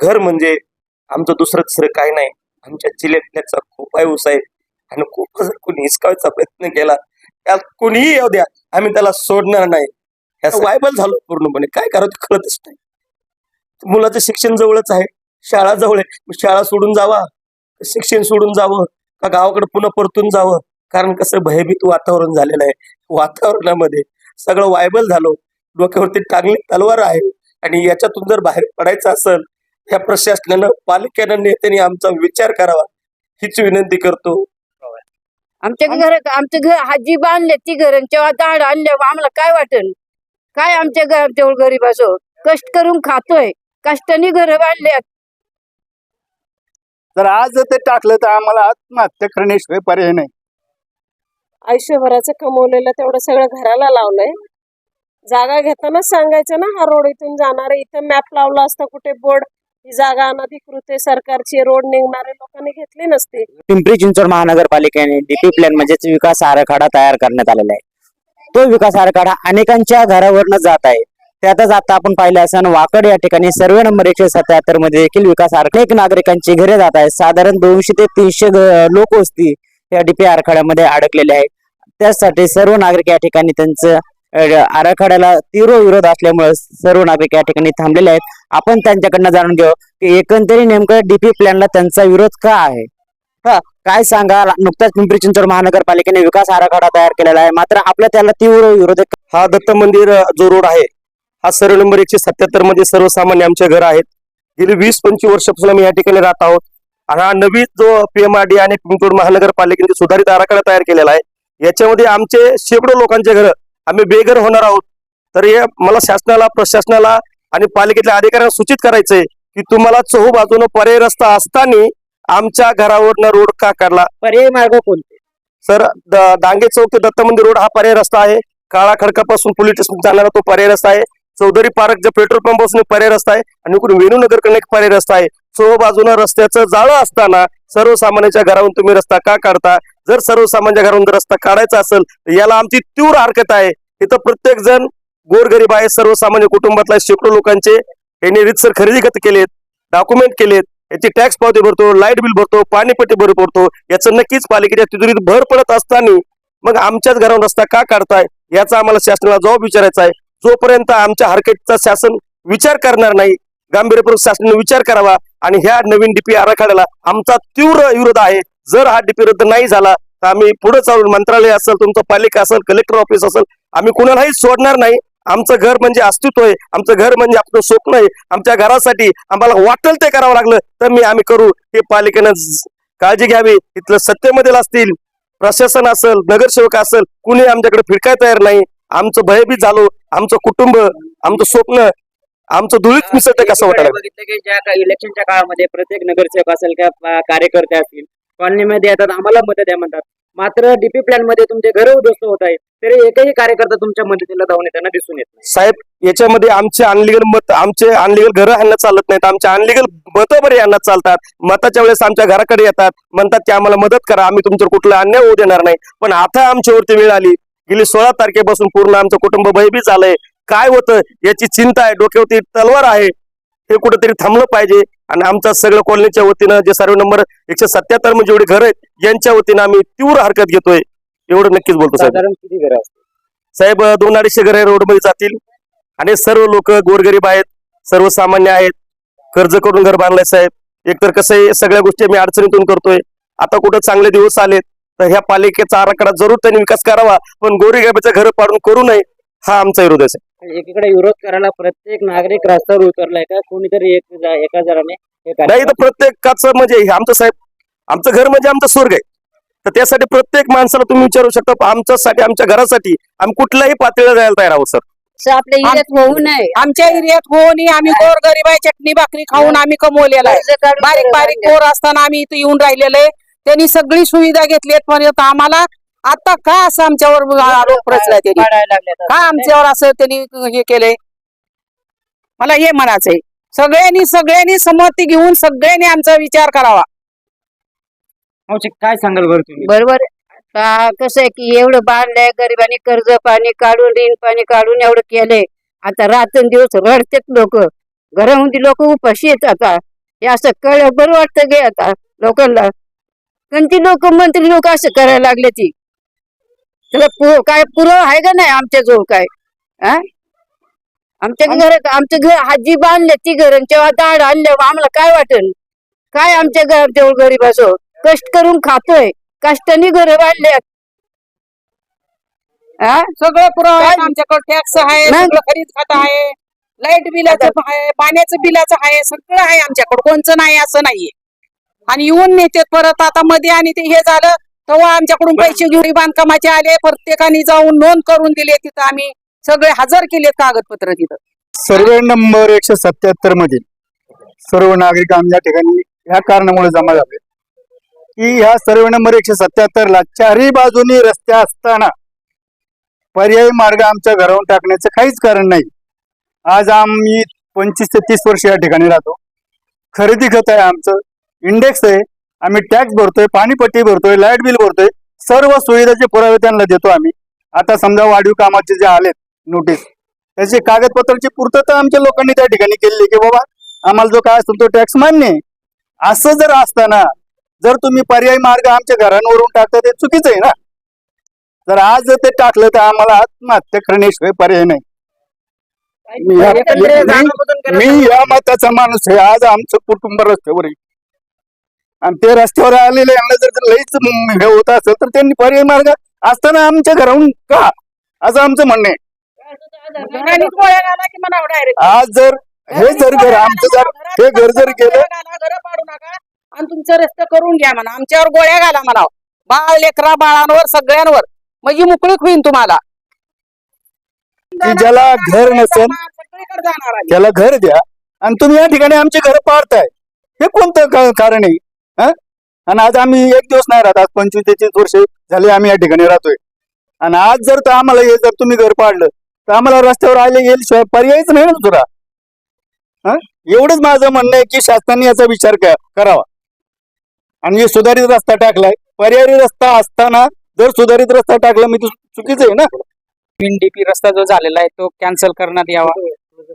घर म्हणजे आमचं दुसरं तिसरं काय नाही. आमच्या जिल्ह्यातल्याचा खूप आयुस आहे. आणि खूप जर कोणी हिसकावायचा प्रयत्न केला. त्यात कोणीही येऊ द्या. आम्ही त्याला सोडणार नाही. ह्याचं वायबल झालो पूर्णपणे. काय करावं ते कळतच नाही. मुलाचं शिक्षण जवळच आहे. शाळा जवळ आहे. शाळा सोडून जावा. शिक्षण सोडून जावं. का गावाकडे पुन्हा परतून जावं? कारण कसं भयभीत वातावरण झालेलं आहे. वातावरणामध्ये सगळं वायबल झालो. डोक्यावरती टांगली तलवार आहे. आणि याच्यातून जर बाहेर पडायचं असेल या प्रशासनानं पालिकेनं नेत्यांनी आमचा विचार करावा हीच विनंती करतो. आमच्या घर आमचं घर हाजी बांधले ती घर तेव्हा दाड आणले आम्हाला काय वाटेल? काय आमच्या घर तेवढं गरीब असो? कष्ट करून खातोय कष्टाने घर बांधले. जर आज जर ते टाकलं तर आम्हाला आत्महत्या करण्याशिवाय पर्याय नाही. आयुष्यभराचं कमवलेलं तेवढं सगळं घराला लावलंय. जागा घेतानाच सांगायचं ना हा रोड इथून जाणार आहे इथं मॅप लावला असता कुठे बोर्ड ही जागा अनधिकृत आहे. सरकारची रोड निघणारे लोकांनी घेतले नसती. पिंपरी चिंचवड महानगरपालिकेने डीपी प्लॅन म्हणजेच विकास आराखडा तयार करण्यात आलेला आहे. तो विकास आराखडा अनेकांच्या घरावरनं जात आहे. त्यातच आता आपण पाहिलं असं वाकड या ठिकाणी सर्वे नंबर एकशे सत्याहत्तरमध्ये देखील विकास आराखडा अनेक नागरिकांची घरे जात आहेत. साधारण दोनशे ते तीनशे लोक वस्ती या डीपी आराखड्यामध्ये अडकलेले आहेत. त्यासाठी सर्व नागरिक या ठिकाणी त्यांचं आराखड्याला तीव्र विरोध असल्यामुळे सर्व नागरिक या ठिकाणी थांबलेले आहेत. आपण त्यांच्याकडनं जाणून घेऊ की एकंदरीत नेमकं डीपी प्लॅनला त्यांचा विरोध का आहे? हा काय सांगा? नुकताच पिंपरी चिंचवड महानगरपालिकेने विकास आराखडा तयार केलेला आहे. मात्र आपल्या त्याला तीव्र विरोध हा दत्त मंदिर जो रोड आहे हा सर्व नंबर एकशे सत्याहत्तरमध्ये सर्वसामान्य आमचे घर आहेत. गेली वीस पंचवीस वर्षापासून आम्ही या ठिकाणी राहत आहोत. आणि हा नवीन जो पीएमआरडी आणि पिंपरी महानगरपालिकेने सुधारित आराखडा तयार केलेला आहे. याच्यामध्ये आमचे शेकडो लोकांचे घर आम्ही बेघर होणार आहोत. तर हे मला शासनाला प्रशासनाला आणि पालिकेतल्या अधिकाऱ्यांना सूचित करायचंय की तुम्हाला चहू बाजूनं पर्याय रस्ता असताना आमच्या घरावरनं रोड का काढला? पर्यायी मार्ग कोणते? सर द- डांगे चौक ते दत्त मंदिर रोड हा पर्याय रस्ता आहे. काळा खडकापासून पोलीस स्टेशन जाणारा तो पर्याय रस्ता आहे. चौधरी पार्क जे पेट्रोल पंपपासून पर्याय रस्ता आहे आणि इकडून वेणूनगरकडे एक पर्याय रस्ता आहे. चो बाजूला रस्त्याचं जाळं असताना सर्वसामान्यांच्या घरावरून तुम्ही रस्ता का काढता? जर सर्वसामान्यांच्या घरावरून रस्ता काढायचा असेल तर याला आमची तीव्र हरकत आहे. इथं प्रत्येक जण गोरगरीब आहे सर्वसामान्य कुटुंबातल्या शेकडो लोकांचे यांनी रितसर खरेदी खत केलेत डॉक्युमेंट केलेत याची टॅक्स पावती भरतो लाइट बिल भरतो पाणीपट्टी भर भरतो याचं नक्कीच पालिकेच्या तिजोरीत भर पडत असताना मग आमच्याच घरावर रस्ता का काढताय? याचा आम्हाला शासनाला जबाब विचारायचा आहे. जोपर्यंत आमच्या हरकतीचा शासन विचार करणार नाही गांभीर्यपूर्वक शासनाने विचार करावा आणि ह्या नवीन डीपी आराखड्याला आमचा तीव्र विरोध आहे. जर हा डीपी रद्द नाही झाला तर आम्ही पुढे चालून मंत्रालय असेल तुमचं पालिका असेल कलेक्टर ऑफिस असेल आम्ही कुणालाही सोडणार नाही. आमचं घर म्हणजे अस्तित्व आहे. आमचं घर म्हणजे आपलं स्वप्न आहे. आमच्या घरासाठी आम्हाला वाटेल ते करावं लागलं तर मी आम्ही करू. हे पालिकेनं काळजी घ्यावी. इथलं सत्तेमधील असतील प्रशासन असेल नगरसेवक असेल कुणी आमच्याकडे फिरकाय तयार नाही. आमचं भयभीत झालो. आमचं कुटुंब आमचं स्वप्न आमचं धुळीत मिसळतं कसं वाटायला बघितलं की ज्या इलेक्शनच्या काळामध्ये प्रत्येक नगरसेवक असेल किंवा कार्यकर्ते असतील कॉलनीमध्ये येतात आम्हाला मदत द्या म्हणतात. मात्र डीपी प्लॅनमध्ये तुमचे घर उद्ध्वस्त होत आहे तरी एकही कार्यकर्ता तुमच्या मदतीला धावून येताना दिसून येत नाही. साहेब याच्यामध्ये आमचे अनलिगल मत आमचे अनलिगल घर यांना चालत नाहीत. आमचे अनलिगल मतं बरे यांना चालतात. मताच्या वेळेस आमच्या घराकडे येतात. म्हणतात की आम्हाला मदत करा आम्ही तुमच्यावर कुठला अन्याय होऊ देणार नाही. पण आता आमच्यावरती वेळ आली. गेली सोळा तारखेपासून पूर्ण आमचं कुटुंब भयभीत झालंय. काय होतं याची चिंता आहे डोक्यावरती तलवार आहे. हे कुठेतरी थांबलं पाहिजे. आणि आमच्या सगळं कॉलनीच्या वतीनं जे सर्व नंबर एकशे सत्याहत्तर म्हणजे जेवढे घर आहेत यांच्या वतीनं आम्ही तीव्र हरकत घेतोय. एवढं नक्कीच बोलतो साहेब. किती घर साहेब दोन अडीचशे घर रोडमध्ये जातील. आणि सर्व लोक गोरगरीब आहेत सर्वसामान्य आहेत. कर्ज करून घर बांधलंय साहेब. एकतर कसं आहे सगळ्या गोष्टी आम्ही अडचणीतून करतोय. आता कुठं चांगले दिवस आलेत तर ह्या पालिकेचा आराखडा जरूर त्यांनी विकास करावा. पण गोरीगरीबाचं घर पाडून करू नये हा आमचा विरोध आहे. एकीकडे विरोध करायला प्रत्येक नागरिक रस्त्यावर उतरलाय का? कोणीतरी एक जा- एका जणाने हे नाही कार्यक्रम- तर प्रत्येकाचं म्हणजे हे आमचं साहेब आमचं घर म्हणजे आमचं स्वर्ग आहे. तर त्यासाठी प्रत्येक माणसाला तुम्ही विचारू शकता आमच्यासाठी आमच्या घरासाठी आम्ही कुठल्याही पातळीला जायला तयार आहोत सर. असं आपल्या एरियात होऊ नये. आमच्या एरियात होऊन आम्ही गोर गरीब आहे चटणी भाकरी खाऊन आम्ही कमवलेला आहे. कर्ज काढून बारीक बारीक. पोर असताना आम्ही इथं येऊन राहिलेले आहे. त्यांनी सगळी सुविधा घेतली पर्यंत आम्हाला आता का असं आमच्यावर आरोप रचलाय त्यांनी? का आमच्यावर असं त्यांनी हे केलंय? मला हे म्हणायचंय सगळ्यांनी सगळ्यांनी संमती घेऊन सगळ्यांनी आमचा विचार करावा. काय सांगाल बरं तुम्ही? बरोबर कसं आहे की एवढं बांधलंय गरिबांनी कर्ज पाणी काढून ऋण पाणी काढून एवढं केलंय. आता रात्रंदिवस रडतेत लोक. घरामध्ये लोक उपाशी येत आता. हे असं कळ बरं वाटतं गे आता लोकांना. कोणती लोक मंत्री लोक असं करायला लागले ती. त्याला पु- काय पुरावा आहे का नाही आमच्या जवळ काय? हा? आमच्या घर आमच्या घर हाजी बांधले ती घर तेव्हा दाड आणले. आम्हाला काय वाटेल? काय आमच्या घर तेवढं गरीब असो? कष्ट करून खातोय. कष्टाने घर बांधले. सगळं पुरावा? आमच्याकडे टॅक्स आहे. खरीद खात आहे. लाइट बिलाचं आहे. पाण्याचं बिलाचं आहे. सगळं आहे आमच्याकडे. कोणचं नाही असं नाहीये. आणि येऊन नेते परत आता मध्ये आणि ते हे झालं. तेव्हा आमच्याकडून पैसे घेऊन बांधकामाचे आले प्रत्येकाने जाऊन नोंद करून दिले तिथं आम्ही सगळे हजर केले कागदपत्र तिथं. सर्वे नंबर एकशे सत्याहत्तर मधील सर्व नागरिक आम्ही या ठिकाणी ह्या कारणामुळे जमा झाले. की ह्या सर्वे नंबर एकशे सत्याहत्तर ला चारही बाजूनी रस्ते असताना पर्यायी मार्ग आमच्या घरावरून टाकण्याचं काहीच कारण नाही. आज आम्ही पंचवीस ते तीस वर्ष या ठिकाणी राहतो. खरेदी खत आहे आमचं. इंडेक्स आहे. आम्ही टॅक्स भरतोय पाणीपट्टी भरतोय लाइट बिल भरतोय सर्व सुविधाचे पुरावे त्यांना देतो आम्ही. आता समजा वाढीव कामाचे जे आलेत नोटीस त्याची कागदपत्राची पूर्तता आमच्या लोकांनी त्या ठिकाणी केली की बाबा आम्हाला जो काय असेल तो टॅक्स मान्य आहे. असं जर असताना जर तुम्ही पर्यायी मार्ग आमच्या घरांवरून टाकता ते चुकीचं आहे ना? जर आज जर ते टाकलं तर आम्हाला आत्महत्या करण्याशिवाय पर्याय नाही. मी या- मी- मी या मताचा माणूस आहे. आज आमचं कुटुंब रस्त्यावर आहे. आणि ते रस्त्यावर आलेले यांना जर लईच हे होत असेल तर त्यांनी पर्यायी मार्ग असताना आमच्या घराहून का असं आमचं म्हणणं आहे. आज जर हे जर घर आमचं जर हे घर जर गेलं घर पाडू नका. आणि तुमचं रस्ते करून घ्या म्हणा. आमच्यावर गोळ्या घाला म्हणाव. बाळ लेकरा बाळांवर सगळ्यांवर. म्हणजे मोकळीक होईल तुम्हाला. की ज्याला घर नसेल. त्याला घर द्या. आणि तुम्ही या ठिकाणी आमचे घर पाडताय. हे कोणतं कारण आहे? आणि आज आम्ही एक दिवस नाही राहत. आज पंचवीस ते तीस वर्ष झाले आम्ही या ठिकाणी राहतोय. आणि आज जर तर आम्हाला हे जर तुम्ही घर पाडलं तर आम्हाला रस्त्यावर आले येईल शिवाय पर्यायच नाही ना तुला हा? एवढंच माझं म्हणणं आहे की शासनाने याचा विचार करावा. आणि हे सुधारित रस्ता टाकलाय. पर्यायी रस्ता असताना जर सुधारित रस्ता टाकला मी चुकीचं आहे ना? डीपी रस्ता जो झालेला आहे तो कॅन्सल करण्यात यावा.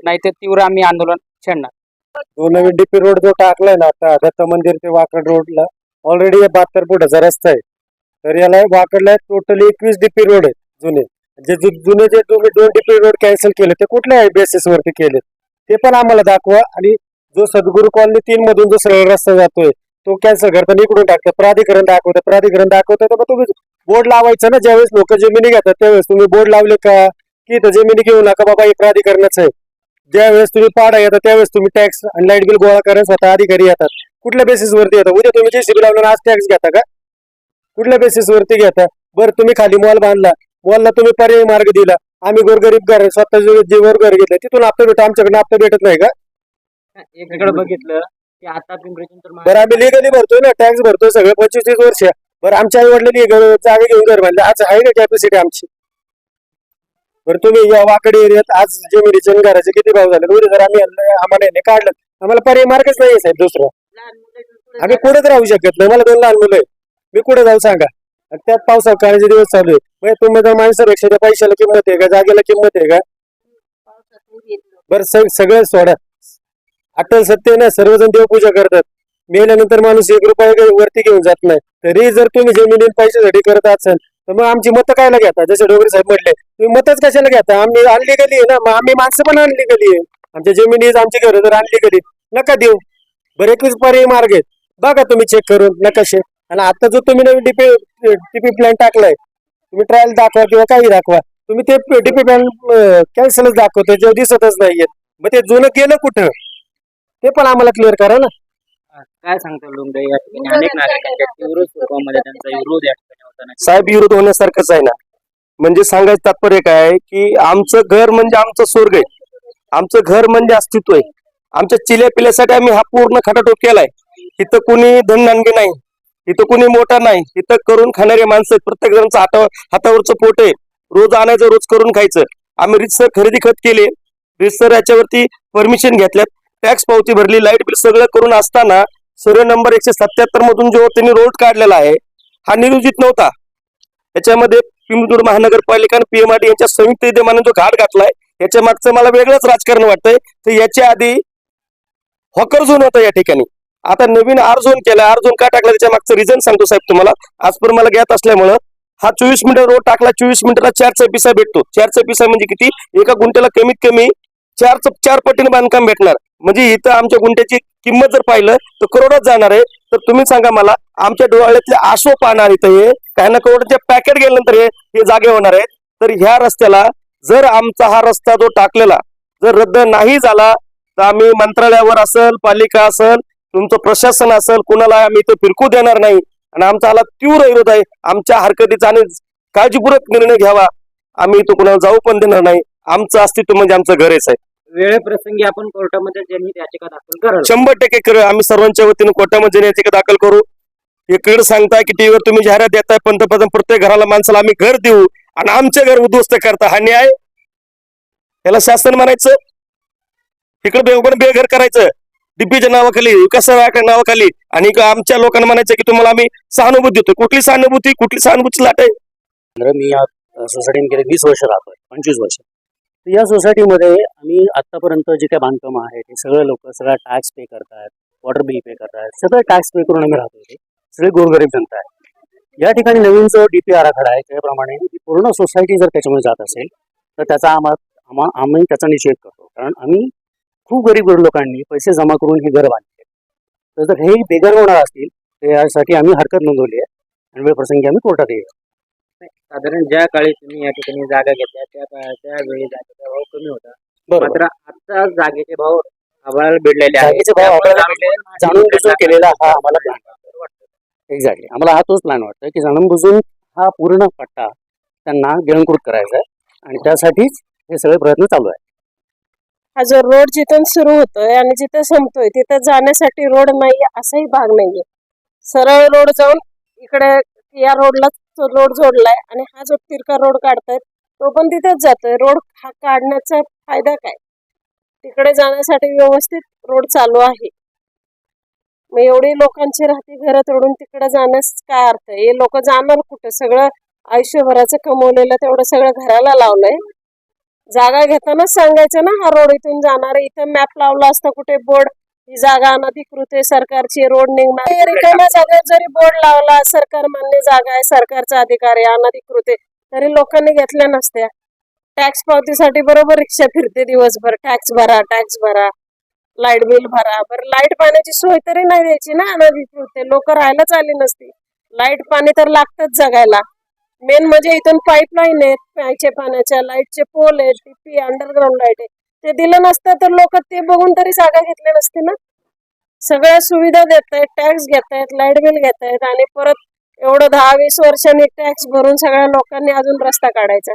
नाहीतर तीव्र आम्ही आंदोलन छेडणार. जो नवीन डीपी रोड जो टाकलाय ना आता दत्त मंदिर ते वाकड रोडला ऑलरेडी बहात्तर फुटाचा रस्ता आहे. तर याला वाकडला टोटली एकवीस डीपी रोड आहे जुने. जे जुने जे तुम्ही दोन डीपी रोड कॅन्सल केले ते कुठल्या बेसिस वरती केले ते पण आम्हाला दाखवा. आणि जो सद्गुरू कॉलनी तीन मधून जो सरळ रस्ता जातोय तो कॅन्सल करताना इकडून टाकतो प्राधिकरण दाखवतं प्राधिकरण दाखवतं तर मग तुम्ही बोर्ड लावायचं ना? ज्यावेळेस लोक जमिनी घेतात त्यावेळेस तुम्ही बोर्ड लावले का? की इथं जमिनी घेऊ नका बाबा हे प्राधिकरणाचं आहे. ज्यावेळेस तुम्ही पाडा येतात त्यावेळेस तुम्ही टॅक्स आणि लाइट बिल गोळा करायला स्वतः अधिकारी येतात. कुठल्या बेसिस वरती येतात उद्या तुम्ही जेसीबी लावलं आज टॅक्स घेता का? कुठल्या बेसिस वरती घेता? बरं तुम्ही खाली मॉल बांधला. मॉलला तुम्ही पर्यायी मार्ग दिला. आम्ही गोरगरीब घर स्वतः जे जे घर घेतलं तिथून हप्ता भेटतो आमच्याकडे हप्ता भेटत नाही का? बघितलं आता बरं आम्ही लिगली भरतोय ना टॅक्स भरतोय सगळे पंचवीस तीस वर्ष. बरं आमच्या आई वडिलांनी जागा घेऊन घर बांधले. आज आहे का कॅपॅसिटी आमची? बरं तुम्ही या वाकडी एरियात आज जमिनीचे आणि घराचे किती भाव झाले उद्या जर आम्ही आम्हाला यांनी काढलं आम्हाला पर्याय मार्गच नाही साहेब दुसरा. आम्ही कुठेच राहू शकत नाही. मला दोन लहान मुलं आहे मी कुठे जाऊ सांगा? आणि त्यात पावसाळा काळाचे दिवस चालू आहे म्हणजे तुम्ही जर माणसापेक्षा त्या पैशाला किंमत आहे का? जागेला किंमत आहे का? बरं सग- सगळं सोडा. अटल सत्य आहे ना? सर्वजण देवपूजा करतात. मेल्यानंतर माणूस एक रुपया वरती घेऊन जात नाही. तरी जर तुम्ही जमिनी पैशासाठी करत असाल तर मग आमची मतं कायला घेता? जसे डोंगरे साहेब म्हटले तुम्ही मतच कशाला घेता? आम्ही आणली गेली ना मग आम्ही माणसं पण आणली गेली आमच्या जमिनी आमची घरं जर आणली गेली नका देऊ. बरं एकवीस पर्याय मार्ग आहेत बघा तुम्ही चेक करून नकाशे आणि आता जो तुम्ही नवीन डीपी डीपी प्लॅन टाकलाय तुम्ही ट्रायल दाखवा किंवा काही दाखवा. तुम्ही ते डीपी प्लॅन कॅन्सलच दाखवतो जे दिसतच नाहीये. मग ते जुनं गेलं कुठं? ते पण आम्हाला क्लिअर करा ना. काय सांगतो लोंढे अनेक नागरिकांच्या तीव्र स्वरूपामध्ये त्यांचा विरोध आहे. साहेब विरोध होण्यासारखंच आहे ना? म्हणजे सांगायचं तात्पर्य काय आहे की आमचं घर म्हणजे आमचं स्वर्ग आहे. आमचं घर म्हणजे अस्तित्व आहे. आमच्या चिल्या पिल्यासाठी आम्ही हा पूर्ण खटाटोप केलाय. इथं कुणी धननानगी नाही. इथं कुणी मोठा नाही. इथं करून खाणारे माणसं आहेत. प्रत्येक जणांचं हाता हातावरचं पोट आहे. रोज आणायचं रोज करून खायचं. आम्ही रितसर खरेदी खत केले. रितसर याच्यावरती परमिशन घेतल्यात. टॅक्स पावती भरली लाइट बिल सगळं करून असताना सर्वे नंबर एकशे सत्याहत्तर मधून जो त्यांनी रोड काढलेला आहे हा नियोजित नव्हता. याच्यामध्ये पिंपरी महानगरपालिका आणि पीएमआरडी यांच्या संयुक्त विद्यमाने जो घाट घातलाय याच्या मागचं मला वेगळंच राजकारण वाटतंय. तर याच्या आधी हॉकर झोन होता या ठिकाणी. आता नवीन आर झोन केला आर झोन का टाकला त्याच्या मागचं रिझन सांगतो साहेब तुम्हाला. आजपर मला ज्ञात असल्यामुळं हा चोवीस मिनिट रोड टाकला चोवीस मिनिटाला चारचा पिसा भेटतो. चारचा पिसा म्हणजे किती? एका गुंट्याला कमीत कमी चार चार पटीने बांधकाम भेटणार. म्हणजे इथं आमच्या गुंट्याची किंमत जर पाहिलं तर करोडात जाणार आहे. तर तुम्ही सांगा मला आमच्या डोळ्यातले आसो पाहणार इथं हे काही ना करोडचे पॅकेट गेल्यानंतर हे हे जागे होणार आहेत. तर ह्या रस्त्याला जर आमचा हा रस्ता जो टाकलेला जर रद्द नाही झाला तर आम्ही मंत्रालयावर असेल पालिका असेल तुमचं प्रशासन असेल कुणाला आम्ही इथं फिरकू देणार नाही. आणि आमचा आला तीव्र विरोध आहे. आमच्या हरकतीचा आणि काळजीपूर्वक निर्णय घ्यावा. आम्ही इथं कुणाला जाऊ पण देणार नाही. आमचं अस्तित्व म्हणजे आमचं घरच आहे. वेळेप्रसंगी आपण कोर्टामध्ये जनहित याचिका दाखल कराल. शंभर टक्के करू आम्ही सर्वांच्या वतीने कोर्टामध्ये याचिका दाखल करू इकडे सांगताय की टीव्हीवर तुम्ही जाहिरात देताय पंतप्रधान प्रत्येक घराला माणसाला आम्ही घर देऊ आणि आमचे घर उद्ध्वस्त करता. हा न्याय याला शासन म्हणायचं. इकडे बेघर बेघर करायचं. डीपीच्या नावाखाली विकास नावाखाली आणि आमच्या लोकांना म्हणायचं की तुम्हाला आम्ही सहानुभूती देतो कुठली सहानुभूती? कुठली सहानुभूती लाट आहे? मी या सोसायटीमध्ये गेले वीस वर्ष राहतोय पंचवीस वर्ष. या सोसायटीमध्ये आम्ही आतापर्यंत जे काही बांधकाम आहेत ते सगळे लोक सगळा टॅक्स पे करतात वॉटर बिल पे करतात सगळं टॅक्स पे करून आम्ही राहतो इथे. सगळे गोरगरीब जनता आहे. या ठिकाणी नवीन जो डी पी आराखडा आहे त्याप्रमाणे पूर्ण सोसायटी जर त्याच्यामध्ये जात असेल तर त्याचा आम्हा आम्हा आम्ही त्याचा निषेध करतो. कारण आम्ही खूप गरीब गरीब लोकांनी पैसे जमा करून ही घरं बांधली आहेत. तर जर हे बेघर होणार असतील तर यासाठी आम्ही हरकत नोंदवली आहे आणि वेळ प्रसंगी आम्ही कोर्टात येऊ. साधारण ज्या काळी तुम्ही या ठिकाणी जागा घेतल्या त्या काळा- त्यावेळी जागेचा भाव कमी होता. बरोबर. मात्र आता जागेचे भाव आभाळ बेडलेले आहेत. जागेचे भाव त्यामुळे आभाळाला आम्ही- जाणून बुजून केलेला हा आम्हाला प्लॅन एक्झॅक्टली आम्हाला हा तोच प्लॅन वाटतो की जाणून बुजून हा पूर्ण पट्टा त्यांना गिळंकृत करायचा आहे. आणि त्यासाठीच हे सगळे प्रयत्न चालू आहे हा जो रोड जिथून सुरू होतोय आणि जिथे संपतोय तिथं जाण्यासाठी रोड नाही असाही भाग नाहीये. सरळ रोड जाऊन इकडे या रोडला रोड जोडलाय आणि हा जो तिरका रोड काढतायत तो पण तिथेच जातोय. रोड हा काढण्याचा फायदा काय? तिकडे जाण्यासाठी व्यवस्थित रोड चालू आहे. मग एवढी लोकांची राहती घरं तोडून तिकडे जाण्यास काय अर्थ आहे? हे लोक जाणार कुठं? सगळं आयुष्यभराचं कमवलेलं तेवढं सगळं घराला लावलंय. जागा घेतानाच सांगायचं ना हा रोड इथून जाणार इथं मॅप लावला असता कुठे बोर्ड ही जागा अनधिकृत आहे सरकारची रोड निघणार. रिकाम्या जागेत जरी बोर्ड लावला सरकार मान्य जागा आहे सरकारचा अधिकार आहे अनधिकृत आहे तरी लोकांनी घेतल्या नसत्या. टॅक्स पावतीसाठी बरोबर रिक्षा फिरते दिवसभर. टॅक्स भरा टॅक्स भरा. लाइट बिल भरा. बरं लाइट पाण्याची सोय तरी नाही द्यायची ना अनधिकृत लोक राहायलाच आली नसती. लाइट पाणी तर लागतच जगायला. मेन म्हणजे इथून पाईपलाईन आहेत प्यायच्या पाण्याच्या लाईटचे पोल आहेत टीपी अंडरग्राऊंड लाइट आहे. ते दिलं नसतं तर लोक ते बघून तरी जागा घेतल्या नसते ना. सगळ्या सुविधा देत आहेत टॅक्स घेत आहेत लाइट बिल घेत आहेत आणि परत एवढं दहा वीस वर्षांनी टॅक्स भरून सगळ्या लोकांनी अजून रस्ता काढायचा.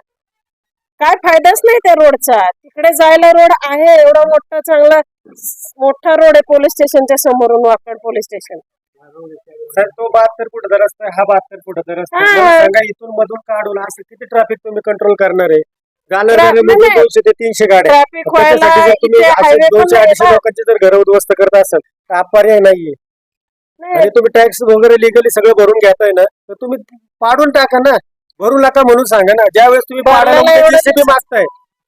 काय फायदाच नाही त्या रोडचा. तिकडे जायला रोड आहे एवढा मोठा चांगला मोठा रोड आहे पोलीस स्टेशनच्या समोरून वाकड पोलीस स्टेशन. सर तो बहात्तर फुटाचा रस्ता हा बहात्तर फुटाचा रस्ता सांगा इथून मधून काढून असं किती ट्रॅफिक तुम्ही कंट्रोल करणार आहे? दोनशे ते तीनशे गाड्या ट्रॅफिक व्हायला त्याच्यासाठी जर तुम्ही इथे असं हायवे पण दोनशे नाही अडीचशे ना. लोकांची जर घर उद्ध्वस्त करत असाल तर हा पर्याय नाहीये. नाही, तुम्ही टॅक्स वगैरे लिगली सगळं भरून घेताय ना तर तुम्ही पाडून टाका ना. भरू नका म्हणून सांगा ना. ज्या वेळेस तुम्ही भरलेलं पाडायला एवढं जीसीबी मागताय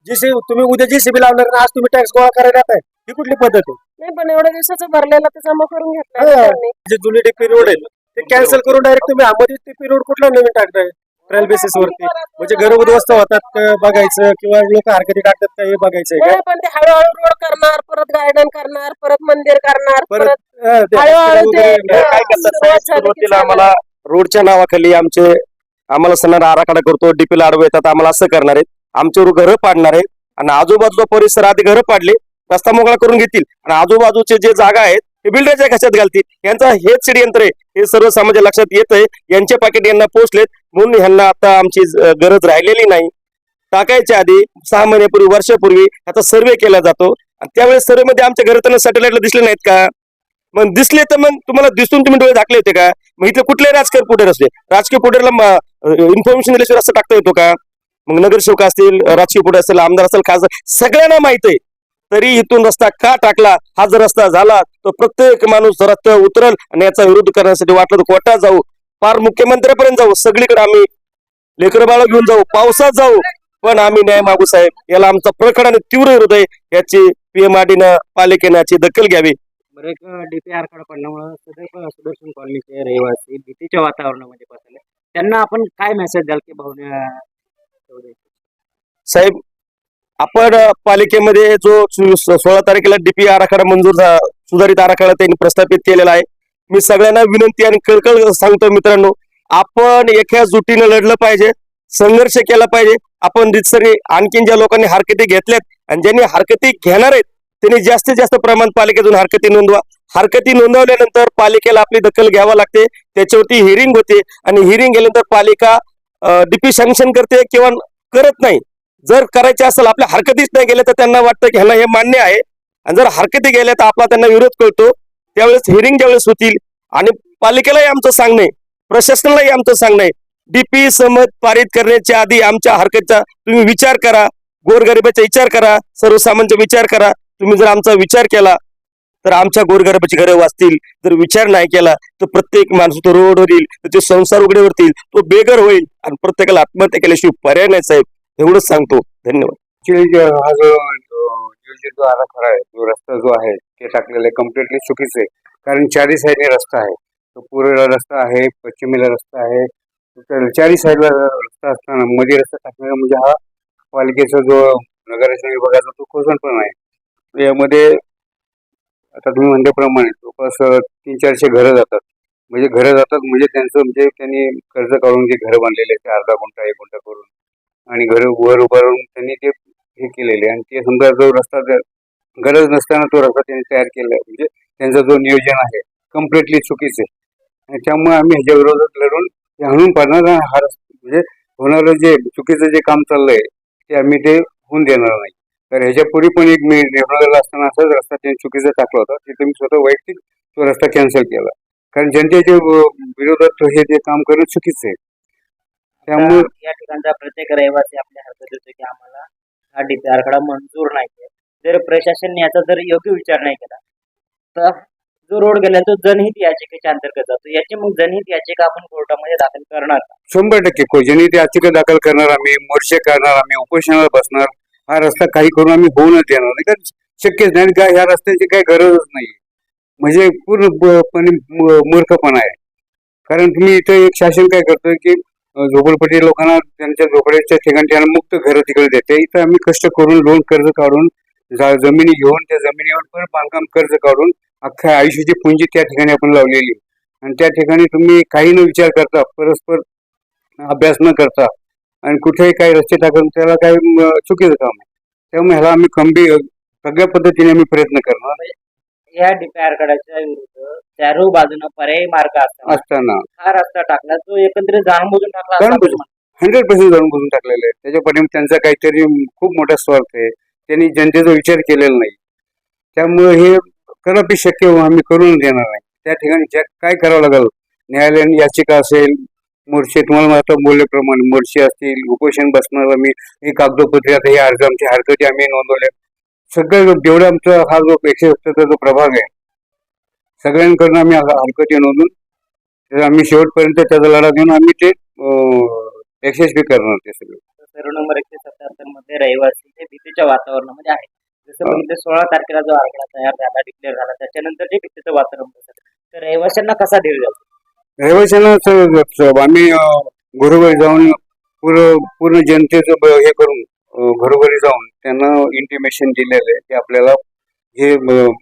जीसीबी तुम्ही उद्या जीसीबी लावणार ना आज तुम्ही टॅक्स गोळा करायला जाताय. ही कुठली पद्धत आहे? नाही पण एवढ्या दिवसाचं भरलेलं ते जमा करून घेतलं हा. त्यांनी. जे जुनी टिपी रोड आहे ते कॅन्सल करून डायरेक्ट तुम्ही आमध्ये टिपी रोड कुठला नवीन टाकताय? ट्रायल बेसिस वरती. म्हणजे घर उद्ध्वस्त होतात का बघायचं किंवा लोक हरकती टाकतात का हे बघायचंय का? नाही, पण ते हळूहळू रोड करणार परत गार्डन करणार परत मंदिर करणार परत परत ते हळूहळू ते वगैरे- काय करतात? सुरुवात साहेब? झाली की सुरुवातीला चालेल. आम्हाला रोडच्या नावाखाली आमचे आम्हाला सणारा आराखडा करतो डीपीला अडवू येतात आम्हाला असं करणार आहेत. आमच्यावर घरं पाडणार आहेत. आणि आजूबाजूचा परिसर आधी घरं पाडले रस्ता मोकळा करून घेतील. आणि आजूबाजूचे जे जागा आहेत हे बिल्डरच्या खशात घालतील? यांचा हेच षडयंत्र आहे. हे सर्व समाजा लक्षात येत आहे यांचे पाकिट यांना पोचलेत. म्हणून ह्यांना आता आमची गरज राहिलेली नाही. टाकायच्या आधी सहा महिन्यापूर्वी वर्षापूर्वी याचा सर्वे केला जातो. आणि त्यावेळेस सर्वे मध्ये आमच्या घर सॅटेलाइटला दिसले नाहीत का? मग दिसले तर मग तुम्हाला दिसून तुम्ही डोळे झाकले होते का? मग इथे कुठले राजकीय पुढे असले? राजकीय पुढेला इन्फॉर्मेशन दिल्याशिवाय असं टाकता येतो का? मग नगरसेवक असतील राजकीय पुढे असतील आमदार असेल खासदार सगळ्यांना माहीत आहे. तरी इथून रस्ता का टाकला? हा जर रस्ता झाला तर प्रत्येक माणूस रस्त्यावर उतरल आणि याचा विरोध करण्यासाठी वाटलं तर कोर्टात जाऊ. पार मुख्यमंत्र्यापर्यंत जाऊ. सगळीकडे आम्ही लेकर बाळ घेऊन जाऊ. पावसात जाऊ. पण आम्ही न्याय मागू साहेब. याला आमचा प्रखड आणि तीव्र विरोध आहे याची पीएमआरडीनं पालिकेनं याची दखल घ्यावी. पडल्यामुळं सदैव सुदर्शन कॉलनीचे रहिवासी भीतीच्या वातावरणामध्ये त्यांना आपण काय मेसेज द्याल की भावना साहेब आपण पालिकेमध्ये जो सोळा तारखेला डीपी आराखडा मंजूर सुधारित आराखडा त्यांनी प्रस्थापित केलेला आहे. मी सगळ्यांना विनंती आणि कळकळ सांगतो मित्रांनो आपण एका जुटीनं लढलं पाहिजे संघर्ष केला पाहिजे. आपण रितसरी आणखीन ज्या लोकांनी हरकती घेतल्यात आणि ज्यांनी हरकती घेणार आहेत त्यांनी जास्तीत जास्त प्रमाण पालिकेतून हरकती नोंदवा. हरकती नोंदवल्यानंतर पालिकेला आपली दखल घ्यावा लागते त्याच्यावरती हिअरिंग होते आणि हिअरिंग गेल्यानंतर पालिका डीपी सँक्शन करते किंवा करत नाही. जर करायचे असेल आपल्या हरकतीच नाही गेल्या तर त्यांना वाटतं की ह्यांना हे मान्य आहे. आणि जर हरकती गेल्या तर आपला त्यांना विरोध कळतो त्यावेळेस हिअरिंग ज्यावेळेस होतील आणि पालिकेलाही आमचं सांगणे प्रशासनालाही आमचं सांगणे डीपी समज पारित करण्याच्या आधी आमच्या हरकतचा तुम्ही विचार करा गोरगरिबाचा विचार करा सर्वसामान्यांचा विचार करा. तुम्ही जर आमचा विचार केला तर आमच्या गोरगरिबाची घरं वाचतील. जर विचार नाही केला तर प्रत्येक माणूस तो रोड येईल ते संसार उघडे वरतील तो बेघर होईल. आणि प्रत्येकाला आत्महत्या केल्याशिवाय पर्याय नाही साहेब. एवढंच सांगतो. धन्यवाद. ऍक्च्युली हा जो जो आराखडा आहे जो रस्ता जो आहे ते टाकलेला आहे कम्प्लिटली चुकीचं आहे. कारण चारी साईडने रस्ता आहे. तो पूर्वेला रस्ता आहे पश्चिमेला रस्ता आहे. चारी साईडला रस्ता असताना मध्ये रस्ता टाकलेला म्हणजे हा पालिकेचा जो नगराच्या विभागाचा तो कोसण पण आहे. यामध्ये आता तुम्ही म्हणल्याप्रमाणे जवळपास तीन चारशे घरं जातात. म्हणजे घरं जातात म्हणजे त्यांचं म्हणजे त्यांनी कर्ज काढून जे घरं बांधलेले आहेत ते अर्धा गुंठा एक गुंठा करून. आणि घर वर उभारून त्यांनी ते हे केलेले. आणि ते समजा जो रस्ता जर गरज नसताना तो रस्ता त्यांनी तयार केला आहे. म्हणजे त्यांचं जो नियोजन आहे कम्प्लिटली चुकीचं आहे. आणि त्यामुळे आम्ही ह्याच्या विरोधात लढून ते हाणून पाडणार हा रस्ता म्हणजे होणारं जे चुकीचं जे काम चाललंय ते आम्ही ते होऊन देणार नाही. तर ह्याच्यापूर्वी पण एक मी निर्णयाला असताना असाच रस्ता त्यांनी चुकीचा टाकला होता. तिथे मी स्वतः वैयक्तिक तो रस्ता कॅन्सल केला. कारण जनतेच्या विरोधात हे ते काम करणं चुकीचं आहे. त्यामुळे या ठिकाणचा प्रत्येक रहिवासी आपल्या हरकत देतो की आम्हाला हा डीपी आराखडा मंजूर नाही जर प्रशासनाने याचा जर योग्य विचार नाही केला तर जो रोड गेला तो जनहित याचिकेच्या अंतर्गत जातो. याची मग जनहित याचिका आपण कोर्टामध्ये दाखल करणार? शंभर टक्के कोजनी ते याचिका दाखल करणार आम्ही मोर्चे करणार आम्ही उपोषणाला बसणार. हा रस्ता काही करून आम्ही होऊनच देणार. नाही कारण शक्यच नाही. आणि काय ह्या रस्त्याची काही गरजच नाही. म्हणजे पूर्णपणे मूर्खपणा आहे. कारण तुम्ही इथं एक शासन काय करतोय की झोपडपट्टी लोकांना त्यांच्या झोपड्याच्या ठिकाणी त्यांना मुक्त घरं तिकडे देते. इथं आम्ही कष्ट करून लोन कर्ज काढून जा- जमिनी घेऊन त्या जमिनीवर पण बांधकाम कर्ज काढून अख्ख्या आयुष्याची पुंजी त्या ठिकाणी आपण लावलेली. आणि त्या ठिकाणी तुम्ही काही न विचार करता परस्पर अभ्यास न करता आणि कुठेही काही रस्ते टाकून त्याला काही चुकीचं काम आहे. त्यामुळे ह्याला आम्ही कंबी सगळ्या पद्धतीने आम्ही प्रयत्न करणार. या डीपी आराखड्याच्या विरुद्ध चारही बाजूनं पर्यायी मार्ग असताना असताना. हा रस्ता टाकला जो एकंदरीत जाणबुजून टाकला जाणबुजून. हंड्रेड पर्सेंट जाणून बुजून टाकलेले आहे. त्याच्या पाठीमागे त्यांचा काहीतरी खूप मोठा स्वार्थ आहे. त्यांनी जनतेचा विचार केलेला नाही. त्यामुळे हे कदापि शक्य हो- आम्ही करून देणार नाही. त्या ठिकाणी ज्या काय करावं लागेल? न्यायालयीन याचिका असेल मोर्चे तुम्हाला आता बोलल्याप्रमाणे मोर्चे असतील उपोषण बसणार आम्ही हे कागदोपत्री आता हे अर्ज आमचे हरकती आम्ही नोंदवले सगळं जेवढं आमचा हा जो सत्तरचा जो प्रभाग आहे. सगळ्यांकडून आम्ही हर- हरकती नोंदून आम्ही शेवटपर्यंत त्याचा लढा देऊन आम्ही ते यशस्वी करणार ते सगळं. सर्व नंबर एकशे सत्याहत्तरमध्ये रहिवासी हे भीतीच्या वातावरणामध्ये आहे. जसं बघितलं सोळा तारखेला जो आराखडा तयार झाला डिक्लेअर झाला त्याच्यानंतर जे भीतीचं वातावरण तर रहिवाशांना कसा धीर द्यावा रहिवाशांना आम्ही घरोघरी जाऊन पूर्ण पूर्ण जनतेचं हे करून घरोघरी जाऊन त्यांना इंटिमेशन दिलेलं आहे की आपल्याला हे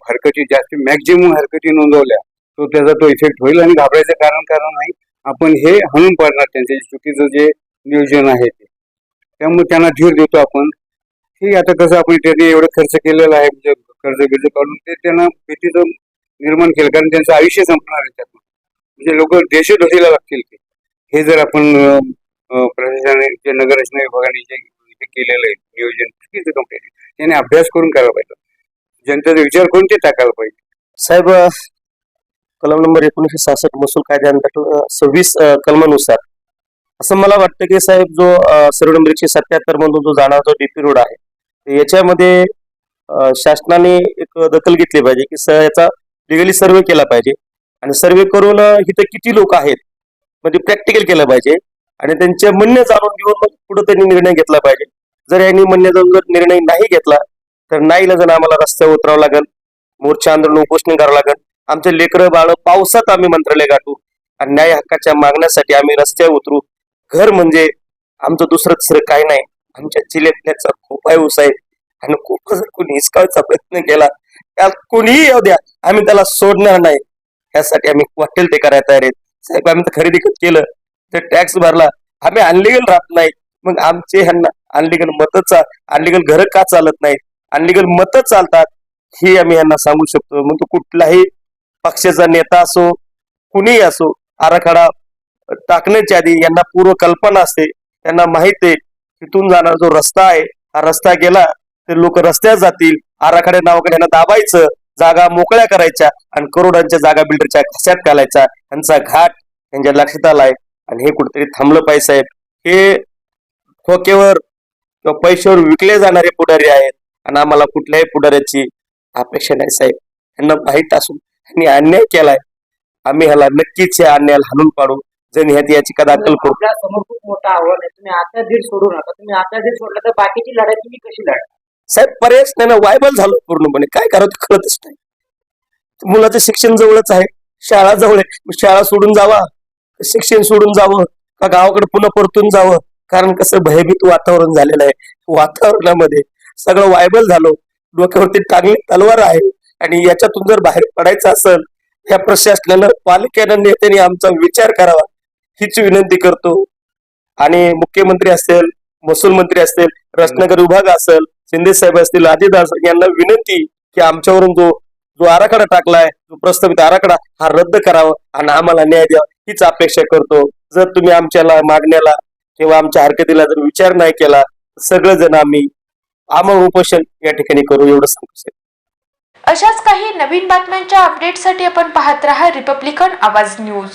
हरकती जास्त मॅक्झिमम हरकती नोंदवल्या तो त्याचा तो इफेक्ट होईल आणि घाबरायचं कारण कारण नाही. आपण हे हणून पाडणार त्यांचे चुकीचं जे नियोजन आहे ते. त्यामुळे त्यांना धीर देतो आपण. ठीक आहे आता कसं आपण त्यांनी एवढं खर्च केलेला आहे म्हणजे कर्ज बिर्ज काढून ते त्यांना भीतीचं निर्माण केलं कारण त्यांचं आयुष्य संपणार आहे त्यातून. म्हणजे लोक देशोधडीला लागतील ते. हे जर आपण प्रशासनाने जे नगररचना विभागाने जे ते केलेलं आहे. नियोजन चुकीचं कंप्लीट त्याने अभ्यास करून करायला पाहिजे. जनतेचा विचार करून ते टाकायला पाहिजे? साहेब कलम नंबर एकोणीसशे सहासष्ट महसूल कायद्याअंतर्गत सव्वीस कलमानुसार असं मला वाटतं की साहेब जो सर्व नंबर एकशे सत्याहत्तर मधून जो जाणारा जो डीपी रोड आहे याच्यामध्ये शासनाने एक दखल घेतली पाहिजे की याचा लिगली सर्वे केला पाहिजे. आणि सर्वे करून इथं किती लोक आहेत म्हणजे प्रॅक्टिकल केलं पाहिजे. आणि त्यांचे म्हणणे जाणून घेऊन मग पुढे त्यांनी निर्णय घेतला पाहिजे. जर यांनी म्हणणे जाऊन जर निर्णय नाही घेतला तर नाही जण आम्हाला रस्त्यावर उतरावं लागेल मोर्चा आंदोलन उपोषण करावं लागेल आमचे लेकरं बाळ पावसात आम्ही मंत्रालय गाठू आणि न्याय हक्काच्या मागण्यासाठी आम्ही रस्त्यावर उतरू. घर म्हणजे आमचं दुसरं तिसरं काय नाही. आमच्या जिल्ह्यातल्याचा खूप आहे उस आहे आणि खूप जर कोणी हिसकावायचा प्रयत्न केला. त्यात कोणीही येऊ द्या आम्ही त्याला सोडणार नाही. यासाठी आम्ही वाटेल ते करायला तयार आहेत. साहेब आम्ही तर खरेदी केलं तर टॅक्स भरला. आम्ही अनलिगल राहत नाही. मग आमचे ह्यांना अनलिगल मत अनलिगल घर का चालत नाहीत? अनलिगल मत चालतात हे आम्ही यांना सांगू शकतो. मग तो कुठलाही पक्षाचा नेता असो कुणीही असो आराखडा टाकण्याच्या आधी यांना पूर्व कल्पना असते. त्यांना माहीत आहे तिथून जाणारा जो रस्ता आहे हा रस्ता गेला तर लोक रस्त्यात जातील आराखड्या नावाकडे यांना दाबायचं जागा मोकळ्या करायच्या आणि करोडांच्या जागा बिल्डरच्या खशात घालायचा. यांचा घाट यांच्या लक्षात आलाय आणि हे कुठेतरी थांबलं पाहिजे साहेब. हे खोक्यावर किंवा पैशावर विकले जाणारे पुढारी आहेत आणि आम्हाला कुठल्याही पुढाऱ्याची अपेक्षा नाही साहेब. यांना माहीत असून यांनी अन्याय केलाय. आम्ही ह्याला नक्कीच या अन्यायाला हाणून पाडू. जण ह्यात याची दाखल करू. समोर खूप मोठं आव्हान आहे. तुम्ही आता दीड सोडू नका. तुम्ही आता दीड सोडला तर बाकीची लढाई तुम्ही कशी लढा साहेब पर्यायच नाही ना. वायबल झालो पूर्णपणे. काय करावं कळतच नाही. मुलाचं शिक्षण जवळच आहे. शाळा जवळ आहे. शाळा सोडून जावा. शिक्षण सोडून जावं. का गावाकडे पुन्हा परतून जावं? कारण कसं भयभीत वातावरण झालेलं आहे. वातावरणामध्ये सगळं वायबल झालो. डोक्यावरती टांगली तलवार आहे. आणि याच्यातून जर बाहेर पडायचं असेल या प्रशासनानं पालिकेनं नेत्यांनी आमचा विचार करावा. हीच विनंती करतो. आणि मुख्यमंत्री असेल महसूल मंत्री असतील रत्नाकर विभाग असेल शिंदे साहेब असतील अजितदास यांना विनंती की आमच्यावरून जो जो आराखडा टाकलाय जो प्रस्तावित आराखडा हा रद्द करावा आणि आम्हाला न्याय द्यावा. हीच अपेक्षा करतो. जर तुम्ही आमच्याला मागण्याला किंवा आमच्या हरकतीला जर विचार नाही केला सगळेजण आम्ही आमरण उपोषण या ठिकाणी करू एवढं सांगू शकतो अशाच काही नवीन बातम्यांच्या अपडेटसाठी आपण पाहत रहा रिपब्लिकन आवाज न्यूज.